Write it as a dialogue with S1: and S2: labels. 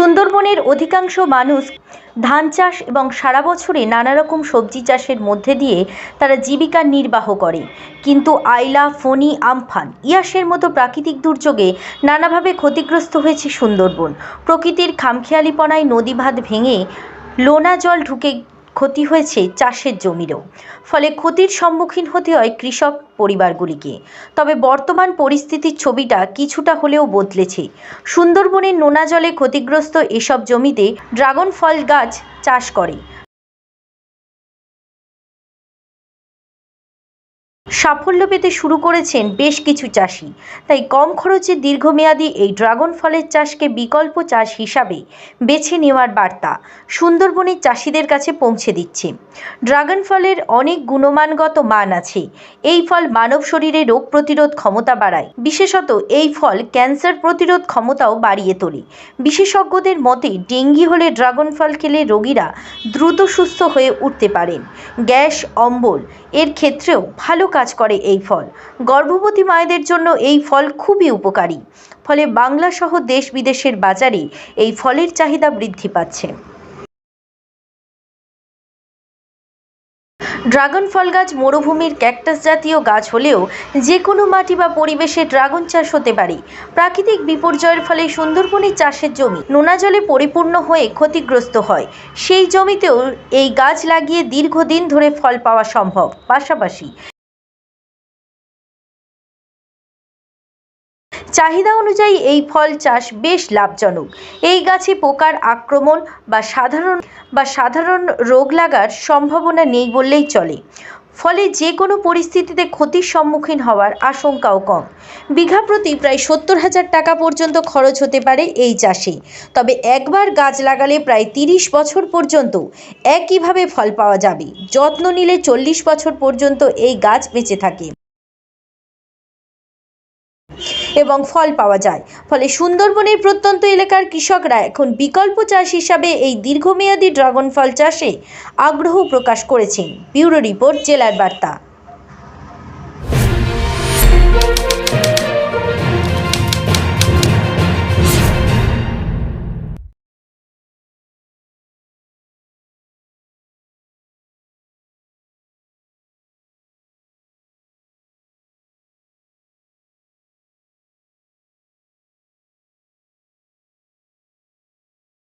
S1: সুন্দরবনের অধিকাংশ মানুষ ধান চাষ এবং সারা বছরে নানা রকম সবজি চাষের মধ্যে দিয়ে তারা জীবিকা নির্বাহ করে। কিন্তু আইলা, ফণি, আমফান, ইয়াসের মতো প্রাকৃতিক দুর্যোগে নানাভাবে ক্ষতিগ্রস্ত হয়েছে সুন্দরবন। প্রকৃতির খামখেয়ালিপনায় নদীভাত ভেঙে লোনা জল ঢুকে ক্ষতি হয়েছে চাষের জমিরও। ফলে ক্ষতির সম্মুখীন হতে হয় কৃষক পরিবারগুলিকে। তবে বর্তমান পরিস্থিতির ছবিটা কিছুটা হলেও বদলেছে। সুন্দরবনের নোনা জলে ক্ষতিগ্রস্ত এসব জমিতে ড্রাগন ফল গাছ চাষ করে। সাফল্য পেতে শুরু করেছেন বেশ কিছু চাষি। তাই কম খরচে দীর্ঘমেয়াদী এই ড্রাগন ফলের চাষকে বিকল্প চাষ হিসাবে বেছে নেওয়ার বার্তা সুন্দরবনের চাষিদের কাছে পৌঁছে দিচ্ছে। ড্রাগন ফলের অনেক গুণমানগত মান আছে। এই ফল মানব শরীরে রোগ প্রতিরোধ ক্ষমতা বাড়ায়। বিশেষত এই ফল ক্যান্সার প্রতিরোধ ক্ষমতাও বাড়িয়ে তোলে। বিশেষজ্ঞদের মতে, ডেঙ্গি হলে ড্রাগন ফল খেলে রোগীরা দ্রুত সুস্থ হয়ে উঠতে পারেন। গ্যাস, অম্বল, এর ক্ষেত্রেও ভালো কাজ করে এই ফল। গর্ভবতী মায়েদের জন্য এই ফল খুবই উপকারী। ফলে বাংলা সহ দেশ বিদেশের বাজারে এই ফলের চাহিদা বৃদ্ধি পাচ্ছে। ড্রাগন ফল গাছ মরুভূমির ক্যাকটাস জাতীয় গাছ হলেও যে কোনো মাটি বা পরিবেশে ড্রাগন চাষ হতে পারে। প্রাকৃতিক বিপর্যয়ের ফলে সুন্দরবনের চাষের জমি নোনা জলে পরিপূর্ণ হয়ে ক্ষতিগ্রস্ত হয়। সেই জমিতেও এই গাছ লাগিয়ে দীর্ঘদিন ধরে ফল পাওয়া সম্ভব। পাশাপাশি চাহিদা অনুযায়ী এই ফল চাষ বেশ লাভজনক। এই গাছে পোকার আক্রমণ বা সাধারণ বা সাধারণ রোগ লাগার সম্ভাবনা নেই বললেই চলে। ফলে যে কোনো পরিস্থিতিতে ক্ষতির সম্মুখীন হওয়ার আশঙ্কাও কম। বিঘা প্রতি প্রায় সত্তর হাজার টাকা পর্যন্ত খরচ হতে পারে এই চাষে। তবে একবার গাছ লাগালে প্রায় তিরিশ বছর পর্যন্ত একইভাবে ফল পাওয়া যাবে। যত্ন নিলে চল্লিশ বছর পর্যন্ত এই গাছ বেঁচে থাকে। এবং ফল পাওয়া যায়। ফলে সুন্দরবনের প্রত্যন্ত এলাকার কৃষকরা এখন বিকল্প চাষ হিসাবে এই দীর্ঘমেয়াদী ড্রাগন ফল চাষে আগ্রহ প্রকাশ করেছেন। ব্যুরো রিপোর্ট, জেলার বার্তা।